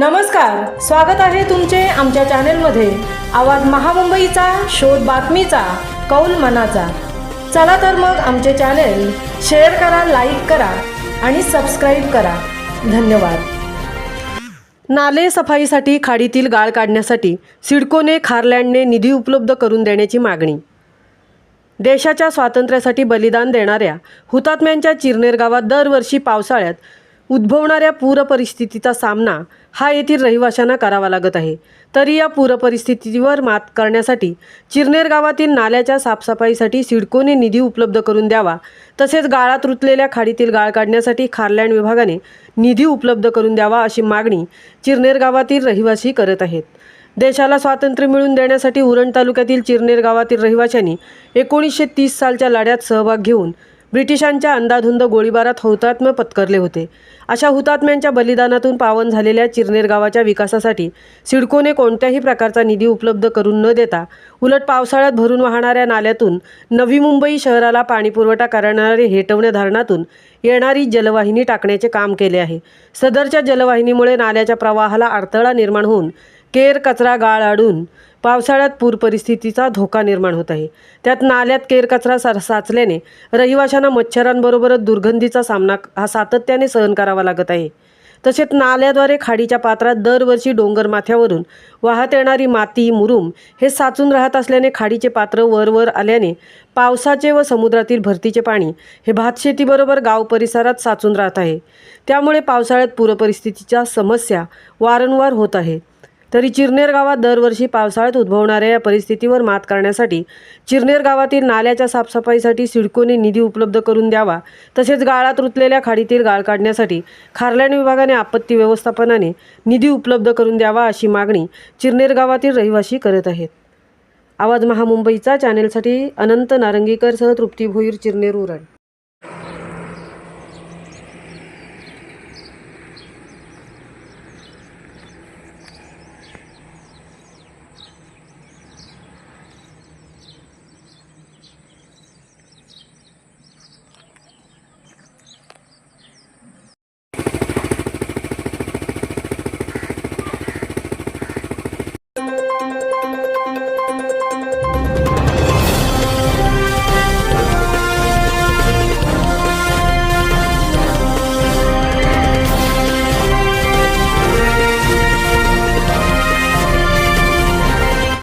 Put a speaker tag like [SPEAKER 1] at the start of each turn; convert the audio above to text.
[SPEAKER 1] नमस्कार स्वागत आहे तुमचे आमच्या चॅनेलमध्ये. आवाज महामुंबईचा शोध बातमीचा कौल मनाचा. चला तर मग आमचे चॅनेल शेअर करा लाईक करा आणि सबस्क्राईब करा. धन्यवाद. नाले सफाईसाठी खाडीतील गाळ काढण्यासाठी सिडकोने खारलँडने निधी उपलब्ध करून देण्याची मागणी. देशाच्या स्वातंत्र्यासाठी बलिदान देणाऱ्या हुतात्म्यांच्या चिरनेर गावात दरवर्षी पावसाळ्यात उद्भवणाऱ्या पूरपरिस्थितीचा सामना हा येथील रहिवाशांना करावा लागत आहे. तरी या पूरपरिस्थितीवर मात करण्यासाठी चिरनेर गावातील नाल्याच्या साफसफाईसाठी सिडकोने निधी उपलब्ध करून द्यावा तसेच गाळात रुतलेल्या खाडीतील गाळ काढण्यासाठी खारलँड विभागाने निधी उपलब्ध करून द्यावा अशी मागणी चिरनेर गावातील रहिवासी करत आहेत. देशाला स्वातंत्र्य मिळवून देण्यासाठी उरण तालुक्यातील चिरनेर गावातील रहिवाशांनी एकोणीसशे तीस सालच्या लढ्यात सहभाग घेऊन ब्रिटिशांच्या अंदाधुंद गोळीबारात हुतात्म्य पत्करले होते. अशा हुतात्म्यांच्या बलिदानातून पावन झालेल्या चिरनेर गावाच्या विकासासाठी सिडकोने कोणत्याही प्रकारचा निधी उपलब्ध करून न देता उलट पावसाळ्यात भरून वाहणाऱ्या नाल्यातून नवी मुंबई शहराला पाणीपुरवठा करणारे हेटवणे धरणातून येणारी जलवाहिनी टाकण्याचे काम केले आहे. सदरच्या जलवाहिनीमुळे नाल्याच्या प्रवाहाला अडथळा निर्माण होऊन केर कचरा गाळ अडून पावसाळ्यात पूर परिस्थितीचा धोका निर्माण होत आहे. त्यात नाल्यात केरकचरा सा साचल्याने रहिवाशांना मच्छरांबरोबरच दुर्गंधीचा सामना हा सातत्याने सहन करावा लागत आहे. तसेच नाल्याद्वारे खाडीच्या पात्रात दरवर्षी डोंगर माथ्यावरून वाहत येणारी माती मुरुम हे साचून राहत असल्याने खाडीचे पात्र वरवर आल्याने पावसाचे व समुद्रातील भरतीचे पाणी हे भातशेतीबरोबर गाव परिसरात साचून राहत आहे. त्यामुळे पावसाळ्यात पूरपरिस्थितीच्या समस्या वारंवार होत आहे तरी चिरनेर गावात दरवर्षी पावसाळ्यात उद्भवणाऱ्या या परिस्थितीवर मात करण्यासाठी चिरनेर गावातील नाल्याच्या साफसफाईसाठी सिडकोने निधी उपलब्ध करून द्यावा तसेच गाळात रुतलेल्या खाडीतील गाळ काढण्यासाठी खारलँड विभागाने आपत्ती व्यवस्थापनाने निधी उपलब्ध करून द्यावा अशी मागणी चिरनेर गावातील रहिवासी करत आहेत. आवाज महामुंबईचा चॅनेलसाठी अनंत नारंगीकरसह तृप्ती भोईर चिरनेर उरण Thank you.